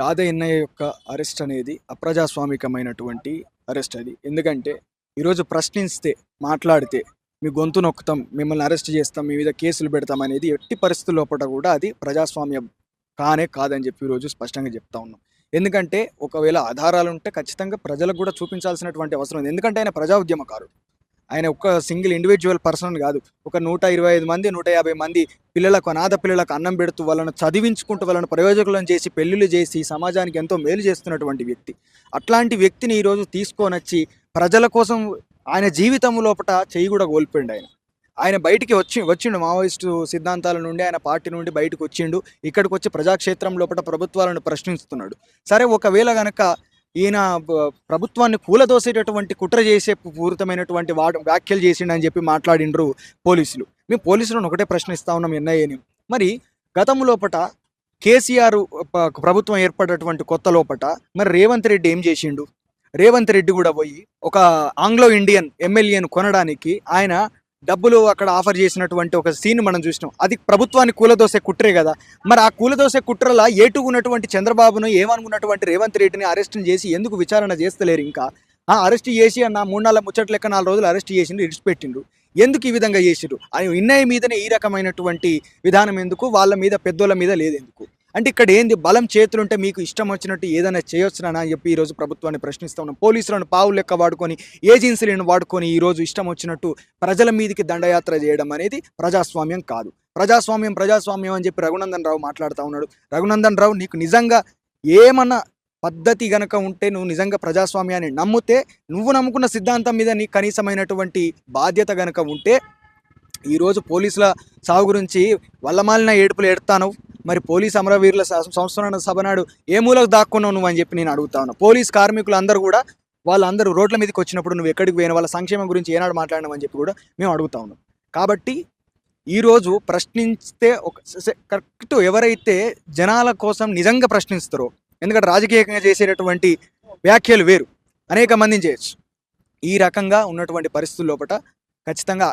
గాదె ఎన్నయ్య యొక్క అరెస్ట్ అనేది అప్రజాస్వామికమైనటువంటి అరెస్ట్ అది. ఎందుకంటే ఈరోజు ప్రశ్నిస్తే మాట్లాడితే మీ గొంతు నొక్కుతాం మిమ్మల్ని అరెస్ట్ చేస్తాం మీ మీద కేసులు పెడతాం అనేది ఎట్టి పరిస్థితుల లోపల కూడా అది ప్రజాస్వామ్యం కానే కాదని చెప్పి ఈరోజు స్పష్టంగా చెప్తా ఉన్నాం. ఎందుకంటే ఒకవేళ ఆధారాలు ఉంటే ఖచ్చితంగా ప్రజలకు కూడా చూపించాల్సినటువంటి అవసరం ఉంది. ఎందుకంటే ఆయన ప్రజా ఉద్యమకారుడు. ఆయన ఒక్క సింగిల్ ఇండివిజువల్ పర్సన్ కాదు. ఒక నూట ఇరవై ఐదు మంది నూట యాభై మంది పిల్లలకు అనాథ పిల్లలకు అన్నం పెడుతూ వాళ్ళను చదివించుకుంటూ వాళ్ళను ప్రయోజకులను చేసి పెళ్ళిళ్ళు చేసి సమాజానికి ఎంతో మేలు చేస్తున్నటువంటి వ్యక్తి. అట్లాంటి వ్యక్తిని ఈరోజు తీసుకొని వచ్చి ప్రజల కోసం ఆయన జీవితం లోపల చేయి కూడా కోల్పోయిండు ఆయన. ఆయన బయటికి వచ్చి వచ్చిండు మావోయిస్టు సిద్ధాంతాల నుండి ఆయన పార్టీ నుండి బయటకు వచ్చిండు. ఇక్కడికి వచ్చి ప్రజాక్షేత్రం లోపల ప్రభుత్వాలను ప్రశ్నిస్తున్నాడు. సరే ఒకవేళ కనుక ఈయన ప్రభుత్వాన్ని కూలదోసేటటువంటి కుట్ర చేసే పూరితమైనటువంటి వాడు వ్యాఖ్యలు చేసిండని చెప్పి మాట్లాడిండ్రు పోలీసులు. మేము పోలీసులను ఒకటే ప్రశ్నిస్తా ఉన్నాం ఎన్ఐఏని. మరి గతం లోపట కేసీఆర్ ప్రభుత్వం ఏర్పడేటువంటి కొత్త లోపట మరి రేవంత్ రెడ్డి ఏం చేసిండు? రేవంత్ రెడ్డి కూడా పోయి ఒక ఆంగ్లో ఇండియన్ ఎమ్మెల్యేను కొనడానికి ఆయన డబ్బులు అక్కడ ఆఫర్ చేసినటువంటి ఒక సీన్ మనం చూసినాం. అది ప్రభుత్వాన్ని కూలదోసే కుట్రే కదా. మరి ఆ కూలదోసే కుట్రలా ఏటుకున్నటువంటి చంద్రబాబును ఏమనుకున్నటువంటి రేవంత్ రెడ్డిని అరెస్ట్ చేసి ఎందుకు విచారణ చేస్తలేరు ఇంకా? ఆ అరెస్ట్ చేసి అన్న మూడు నాలుగు ముచ్చట్ల లెక్క నాలుగు రోజులు అరెస్ట్ చేసిండు ఇడిచిపెట్టిండు ఎందుకు ఈ విధంగా చేసిండు ఆయన ఇన్నయ్య మీదనే ఈ రకమైనటువంటి విధానం ఎందుకు? వాళ్ళ మీద పెద్దోళ్ళ మీద లేదు ఎందుకు? అంటే ఇక్కడ ఏంది? బలం చేతులుంటే మీకు ఇష్టం వచ్చినట్టు ఏదైనా చేయొచ్చునా అని చెప్పి ఈరోజు ప్రభుత్వాన్ని ప్రశ్నిస్తా ఉన్నాం. పోలీసులను పావు లెక్క వాడుకొని ఏజెన్సీలను వాడుకొని ఈరోజు ఇష్టం వచ్చినట్టు ప్రజల మీదకి దండయాత్ర చేయడం అనేది ప్రజాస్వామ్యం కాదు. ప్రజాస్వామ్యం ప్రజాస్వామ్యం అని చెప్పి రఘునందన్ రావు మాట్లాడుతూ ఉన్నాడు. రఘునందన్ రావు నీకు నిజంగా ఏమన్నా పద్ధతి గనక ఉంటే నువ్వు నిజంగా ప్రజాస్వామ్యాన్ని నమ్మితే నువ్వు నమ్ముకున్న సిద్ధాంతం మీద నీకు కనీసమైనటువంటి బాధ్యత గనక ఉంటే ఈరోజు పోలీసుల సాగు గురించి వల్లమాలిన ఏడుపులు ఎడతాను మరి పోలీస్ అమరవీరుల స- సభ నాడు ఏ మూలకు దాక్కున్నావు నువ్వు అని చెప్పి నేను అడుగుతా ఉన్నా. పోలీస్ కార్మికులు అందరూ కూడా వాళ్ళందరూ రోడ్ల మీదకి వచ్చినప్పుడు నువ్వు ఎక్కడికి పోయిన వాళ్ళ సంక్షేమం గురించి ఏనాడు మాట్లాడినావు అని చెప్పి కూడా మేము అడుగుతా ఉన్నాం. కాబట్టి ఈరోజు ప్రశ్నిస్తే ఒక కరెక్ట్ ఎవరైతే జనాల కోసం నిజంగా ప్రశ్నిస్తారో ఎందుకంటే రాజకీయంగా చేసేటటువంటి వ్యాఖ్యలు వేరు అనేక మందిని చేయొచ్చు. ఈ రకంగా ఉన్నటువంటి పరిస్థితుల లోపల ఖచ్చితంగా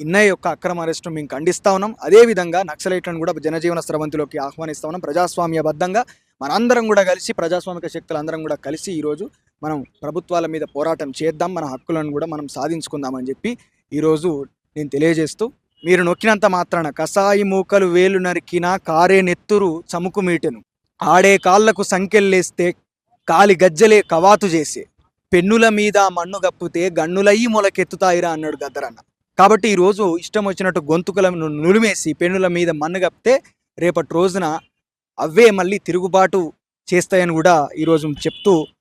ఇన్నయ్య యొక్క అక్రమ అరెస్టు మేము ఖండిస్తా ఉన్నాం. అదేవిధంగా నక్సలైట్లను కూడా జనజీవన స్రవంతిలోకి ఆహ్వానిస్తా ఉన్నాం. ప్రజాస్వామ్యబద్ధంగా మనందరం కూడా కలిసి ప్రజాస్వామిక శక్తులు అందరం కూడా కలిసి ఈరోజు మనం ప్రభుత్వాల మీద పోరాటం చేద్దాం. మన హక్కులను కూడా మనం సాధించుకుందామని చెప్పి ఈరోజు నేను తెలియజేస్తూ మీరు నొక్కినంత మాత్రాన కసాయి మూకలు వేలు నరికిన కారే నెత్తురు చముకు మీటెను. ఆడే కాళ్ళకు సంకెళ్ళేస్తే కాలి గజ్జలే కవాతు చేసే. పెన్నుల మీద మన్ను గప్పితే గన్నులయ్యి మొలకెత్తుతాయిరా అన్నాడు గద్దరన్న. కాబట్టి ఈ రోజు ఇష్టం వచ్చినట్టు గొంతుకులను నులిమేసి పెన్నుల మీద మన్ను రేపటి రోజున అవే మళ్ళీ తిరుగుబాటు చేస్తాయని కూడా ఈరోజు చెప్తూ